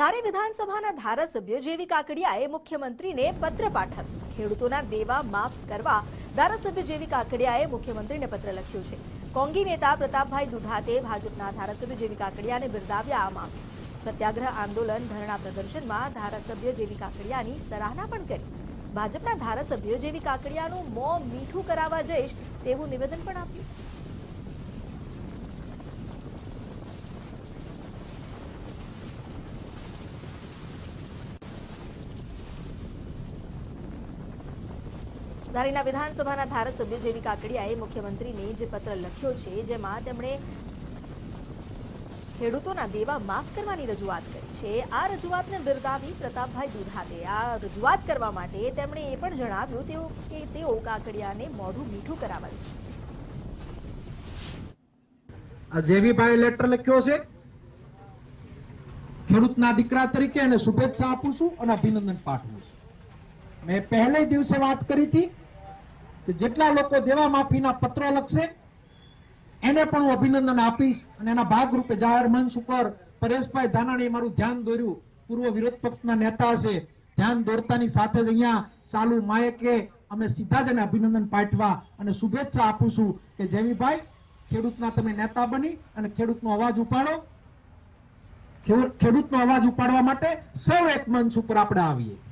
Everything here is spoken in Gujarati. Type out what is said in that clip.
ધારી વિધાનસભાના ધારાસભ્ય જેવી કાકડિયાએ મુખ્યમંત્રીને પત્ર પાઠવ્યો. ખેડૂતોના દેવા માફ કરવા ધારાસભ્ય જેવી કાકડિયાએ મુખ્યમંત્રીને પત્ર લખ્યો છે. કોંગી નેતા પ્રતાપભાઈ દુધાતે ભાજપના ધારાસભ્ય જેવી કાકડિયાને બિરદાવ્યા આ મામલે સત્યાગ્રહ આંદોલન ધરણા પ્રદર્શનમાં ધારાસભ્ય જેવી કાકડિયાની સરાહના પણ કરી. ભાજપના ધારાસભ્ય જેવી કાકડિયાનું મોં મીઠું કરાવવા જઈશ તેવું નિવેદન પણ આપ્યું. ધારીના વિધાનસભાના ધારાસભ્ય જેવી કાકડિયાએ મુખ્યમંત્રીને જે પત્ર લખ્યો છે, જેમાં તેમણે ખેડૂતોના દેવા માફ કરવાની રજૂઆત કરી છે. આ રજૂઆતને બિરદાવી પ્રતાપભાઈ દુધાતે આ રજૂઆત કરવા માટે તેમણે એ પણ જણાવ્યું તેઓ કે તેઓ કાકડિયાને મોઢું મીઠું કરાવ્યું છે. આ જેવીભાઈ લેટર લખ્યો છે, ખેડૂતના દીકરા તરીકે એને શુભેચ્છા આપું છું અને અભિનંદન પાઠવું છું. મેં પહેલે દિવસે વાત કરી હતી કે જેટલા લોકો દેવા માફીના પત્રો લખશે, એને પણ હું અભિનંદન આપીશ અને એના ભાગરૂપે જાહેર મંચ ઉપર પરેશભાઈ ધાનાણીએ મારું ધ્યાન દોર્યું. પૂર્વ વિરોધ પક્ષના નેતા છે ધ્યાન દોરતાની સાથે જ અહીંયા ચાલુ માયકે અમે સીધા જ એને અભિનંદન પાઠવા અને શુભેચ્છા આપું છું કે જેવીભાઈ ખેડૂતના તમે નેતા બની અને ખેડૂતનો અવાજ ઉપાડો. ખેડૂતનો અવાજ ઉપાડવા માટે સૌ એક મંચ ઉપર આપણે આવીએ.